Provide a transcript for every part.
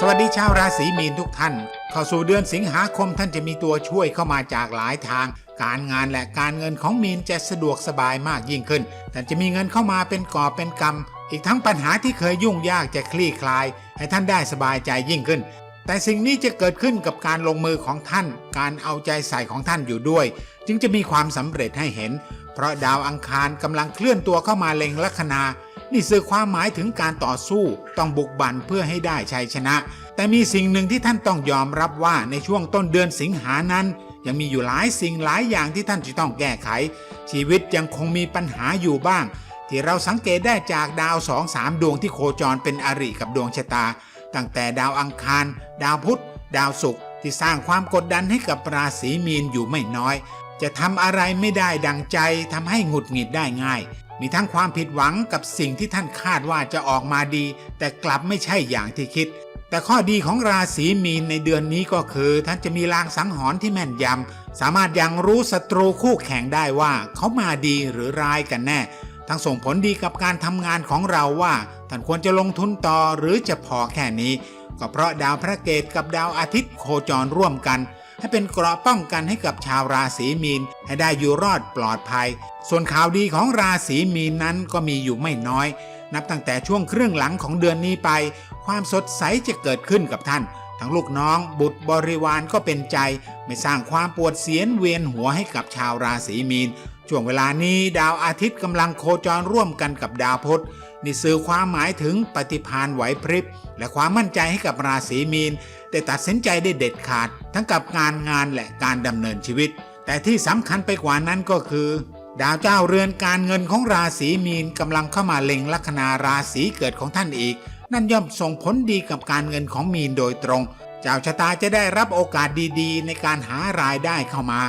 สวัสดีชาวราศีมีนทุกท่าน เข้าสู่เดือนสิงหาคมท่านจะมีตัวช่วยเข้ามาจากหลายทาง การงานและการเงินของมีนจะสะดวกสบายมากยิ่งขึ้น ท่านจะมีเงินเข้ามาเป็นกอบเป็นกำ อีกทั้งปัญหาที่เคยยุ่งยากจะคลี่คลาย ให้ท่านได้สบายใจยิ่งขึ้น แต่สิ่งนี้จะเกิดขึ้นกับการลงมือของท่าน การเอาใจใส่ของท่านอยู่ด้วย จึงจะมีความสำเร็จให้เห็น เพราะดาวอังคารกำลังเคลื่อนตัวเข้ามาเล็งลัคนา นี่สื่อความหมายถึงการต่อสู้ต้องบุกบั่นเพื่อให้ได้ชัยชนะ แต่มีสิ่งหนึ่งที่ท่านต้องยอมรับว่าในช่วงต้นเดือนสิงหานั้น ยังมีอยู่หลายสิ่งหลายอย่างที่ท่านจะต้องแก้ไข ชีวิตยังคงมีปัญหาอยู่บ้าง ที่เราสังเกตได้จากดาวสองสามดวงที่โคจรเป็นอริกับดวงชะตา ตั้งแต่ดาวอังคาร ดาวพุธ ดาวศุกร์ที่สร้างความกดดันให้กับราศีมีนอยู่ไม่น้อย จะทำอะไรไม่ได้ดังใจทำให้หงุดหงิดได้ง่าย มีทั้งความผิดหวังกับสิ่งที่ท่านคาดว่าจะออกมาดี แต่กลับไม่ใช่อย่างที่คิด แต่ข้อดีของราศีมีนในเดือนนี้ก็คือ ท่านจะมีลางสังหรณ์ที่แม่นยำสามารถยังรู้ศัตรูคู่แข่งได้ว่า เขามาดีหรือร้ายกันแน่ ทั้งส่งผลดีกับการทำงานของเราว่าท่านควรจะลงทุนต่อหรือจะพอแค่นี้ ก็เพราะดาวพระเกตกับดาวอาทิตย์โคจรร่วมกัน ให้เป็นเกราะป้องกันให้กับชาวราศีมีน ให้ได้อยู่รอดปลอดภัย ส่วนข่าวดีของราศีมีนนั้นก็มีอยู่ไม่น้อย นับตั้งแต่ช่วงครึ่งหลังของเดือนนี้ไป ความสดใสจะเกิดขึ้นกับท่าน ทั้งลูกน้องบุตรบริวารก็เป็นใจ ไม่สร้างความปวดเสียนเวียนหัวให้กับชาวราศีมีน ช่วงเวลานี้ดาวอาทิตย์กำลังโคจรร่วมกันกับดาวพุธนี่สื่อความหมายถึงปฏิภาณไหวพริบ และความมั่นใจให้กับราศีมีน แต่ตัดสินใจได้เด็ดขาด ทั้งกับงานงานและการดำเนินชีวิต แต่ที่สำคัญไปกว่านั้นก็คือ ดาวเจ้าเรือนการเงินของราศีมีนกำลังเข้ามาเล็งลัคนาราศีเกิดของท่านอีก นั่นย่อมส่งผลดีกับการเงินของมีนโดยตรง เจ้าชะตาจะได้รับโอกาสดีๆ ในการหารายได้เข้ามา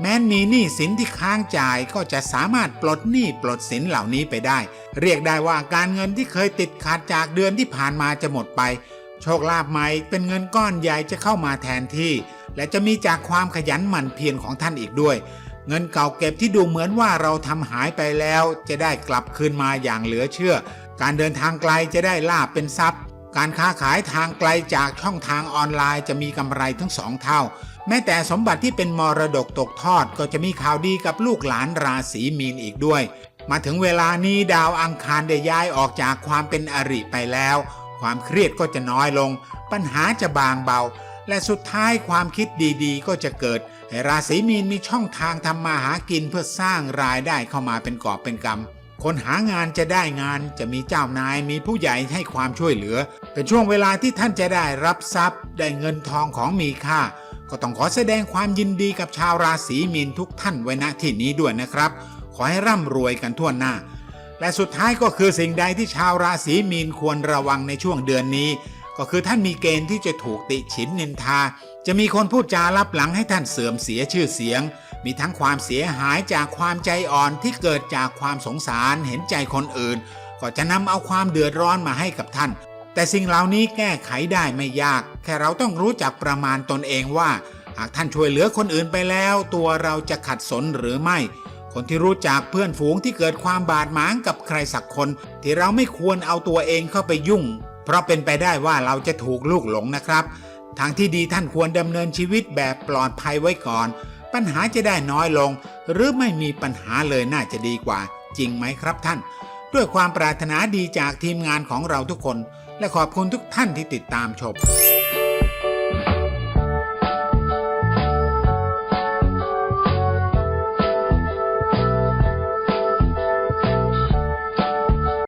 แม้มีหนี้สินที่ค้างจ่ายก็จะสามารถปลดหนี้ปลดสินเหล่านี้ไปได้ เรียกได้ว่าการเงินที่เคยติดขัดจากเดือนที่ผ่านมาจะหมดไป โชคลาภใหม่เป็นเงินก้อนใหญ่จะเข้ามาแทนที่ และจะมีจากความขยันหมั่นเพียรของท่านอีกด้วย เงินเก่าเก็บที่ดูเหมือนว่าเราทำหายไปแล้ว จะได้กลับคืนมาอย่างเหลือเชื่อ การเดินทางไกลจะได้ลาบเป็นทรัพย์ การค้าขายทางไกลจากช่องทางออนไลน์จะมีกำไรทั้งสองเท่า แม้แต่สมบัติที่เป็นมรดกตกทอดก็จะมีข่าวดีกับลูกหลานราศีมีนอีกด้วย มาถึงเวลานี้ดาวอังคารได้ย้ายออกจากความเป็นอริไปแล้ว ความเครียดก็จะน้อยลง ปัญหาจะบางเบา และสุดท้ายความคิดดีๆ ก็จะเกิด ให้ราศีมีนมีช่องทางทำมาหากินเพื่อสร้างรายได้เข้ามาเป็นกอบเป็นกำ คนหางานจะได้งานจะมีเจ้านายมีผู้ใหญ่ให้ความช่วยเหลือ เป็นช่วงเวลาที่ท่านจะได้รับทรัพย์ ได้เงินทองของมีค่า ก็ต้องขอแสดงความยินดีกับชาวราศีมีนทุกท่านไว้ณที่นี้ด้วยนะครับ ขอให้ร่ำรวยกันทั่วหน้า และสุดท้ายก็คือสิ่งใดที่ชาวราศีมีนควรระวังในช่วงเดือนนี้ ก็คือท่านมีเกณฑ์ที่จะถูกติฉินนินทา จะมีคนพูดจาลับหลังให้ท่านเสื่อมเสียชื่อเสียง มีทั้งความเสียหายจากความใจอ่อนที่เกิดจากความสงสารเห็นใจคนอื่น ก็จะนำเอาความเดือดร้อนมาให้กับท่าน แต่สิ่งเหล่านี้แก้ไขได้ไม่ยาก แค่เราต้องรู้จักประมาณตนเองว่า หากท่านช่วยเหลือคนอื่นไปแล้ว ตัวเราจะขัดสนหรือไม่ คนที่รู้จักเพื่อนฝูงที่เกิดความบาดหมางกับใครสักคน ที่เราไม่ควรเอาตัวเองเข้าไปยุ่ง เพราะเป็นไปได้ว่าเราจะถูกลูกหลงนะครับ ทางที่ดีท่านควรดำเนินชีวิตแบบปลอดภัยไว้ก่อน ปัญหาจะได้น้อยลง หรือไม่มีปัญหาเลยน่าจะดีกว่า จริงไหมครับท่าน ด้วยความปรารถนาดีจากทีมงานของเราทุกคน และขอบคุณทุกท่านที่ติดตามชม